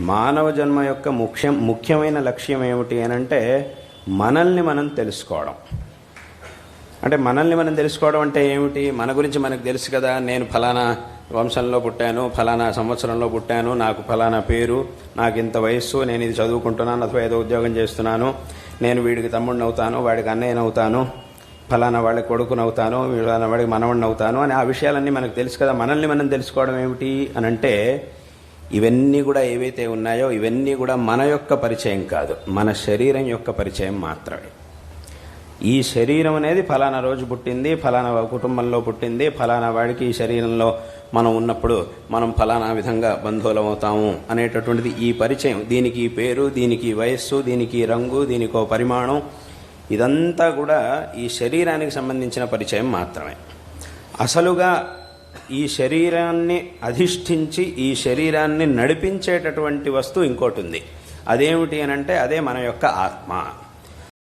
మానవ జన్మ యొక్క ముఖ్యం ముఖ్యమైన లక్ష్యం ఏమిటి అని అంటే మనల్ని మనం తెలుసుకోవడం. అంటే మనల్ని మనం తెలుసుకోవడం అంటే ఏమిటి? మన గురించి మనకు తెలుసు కదా నేను ఫలానా వంశంలో పుట్టాను ఫలానా సంవత్సరంలో పుట్టాను నాకు ఫలానా పేరు నాకు ఇంత వయస్సు నేను ఇది చదువుకుంటున్నాను అథవా ఏదో ఉద్యోగం చేస్తున్నాను నేను వీడికి తమ్ముడిని అవుతాను వాడికి అన్నయ్యని అవుతాను ఫలానా వాడికి కొడుకుని అవుతాను ఫలానా వాడికి మనవడిని అవుతాను అని ఆ విషయాలన్నీ మనకు తెలుసు కదా మనల్ని మనం తెలుసుకోవడం ఏమిటి అని అంటే ఇవన్నీ కూడా ఏవైతే ఉన్నాయో ఇవన్నీ కూడా మన యొక్క పరిచయం కాదు. మన శరీరం యొక్క పరిచయం మాత్రమే. ఈ శరీరం అనేది ఫలానా రోజు పుట్టింది ఫలానా కుటుంబంలో పుట్టింది ఫలానా వాడికి ఈ శరీరంలో మనం ఉన్నప్పుడు మనం ఫలానా విధంగా బంధువులం అవుతాము అనేటటువంటిది ఈ పరిచయం. దీనికి పేరు దీనికి వయస్సు దీనికి రంగు దీనికో పరిమాణం ఇదంతా కూడా ఈ శరీరానికి సంబంధించిన పరిచయం మాత్రమే. అసలుగా ఈ శరీరాన్ని అధిష్ఠించి ఈ శరీరాన్ని నడిపించేటటువంటి వస్తువు ఇంకోటి ఉంది. అదేమిటి అని అంటే అదే మన యొక్క ఆత్మ.